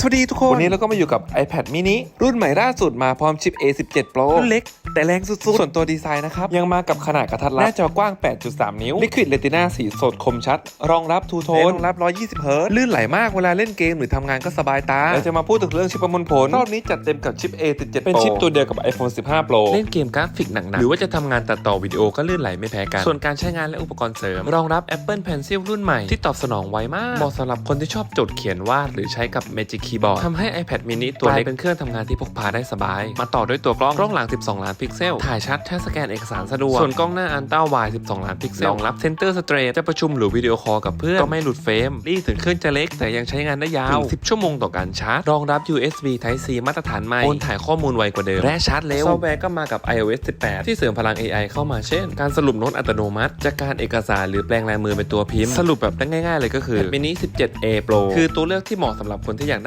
สวัสดีทุกคน วันนี้เราก็มาอยู่กับ iPad mini รุ่นใหม่ล่าสุดมาพร้อมชิป A17 Pro รุ่นเล็ก แต่แรงสุดๆ ส่วนตัวดีไซน์นะครับ ยังมากับขนาดกระทัดรัดหน้าจอกว้าง 8.3 นิ้ว Liquid Retina สีสดคมชัด รองรับ Two Tone รองรับ 120 Hz ลื่นไหลมากเวลาเล่นเกมหรือทำงานก็สบายตาเราจะมาพูดถึงเรื่องชิปประมวลผล รอบนี้จัดเต็มกับชิป A17 Pro เป็นชิปตัวเดียวกับ iPhone 15 Pro เล่นเกมกราฟิกหนักๆหรือว่าจะทำงานตัดต่อวิดีโอก็ลื่นไหลไม่แพ้กัน ส่วนการใช้งานและอุปกรณ์เสริม รองรับ Apple Pencil รุ่นใหม่ที่ตอบสนองไวมากเหมาะสำหรับคนที่ชอบจดเขียนวาดหรือใช้กับ Magic Keyboard ทำให้ iPad mini ตัวเล็กเป็นเครื่องทำงานที่พกพาได้สบาย มาต่อด้วยตัวกล้องกล้องหลัง 12 ล้านพิกเซล ถ่ายชัดแค่สแกนเอกสารสะดวก ส่วนกล้องหน้าอันต้าวาย12 ล้านพิกเซลรองรับเซนเตอร์สเตรทจะประชุมหรือวิดีโอคอลกับเพื่อน ก็ไม่หลุดเฟรมนี่ถึงเครื่องจะเล็กแต่ยังใช้งานได้ยาวถึง10 ชั่วโมงต่อการชาร์จ รองรับ USB Type C มาตรฐานใหม่โอนถ่ายข้อมูลไวกว่าเดิมและชาร์จเร็วซอฟต์แวร์ก็มากับ iOS 18 ที่เสริมพลัง AI เข้ามาเช่น การสรุปโน้ตอัตโนมัติ จากการเอกสารหรือแปลงลายมือเป็นตัวพิมพ์ สรุปแบบง่ายๆเลยก็คือ Mini 17A Pro คือตัวเลือกที่เหมาะสำหรับคนที่อยากได้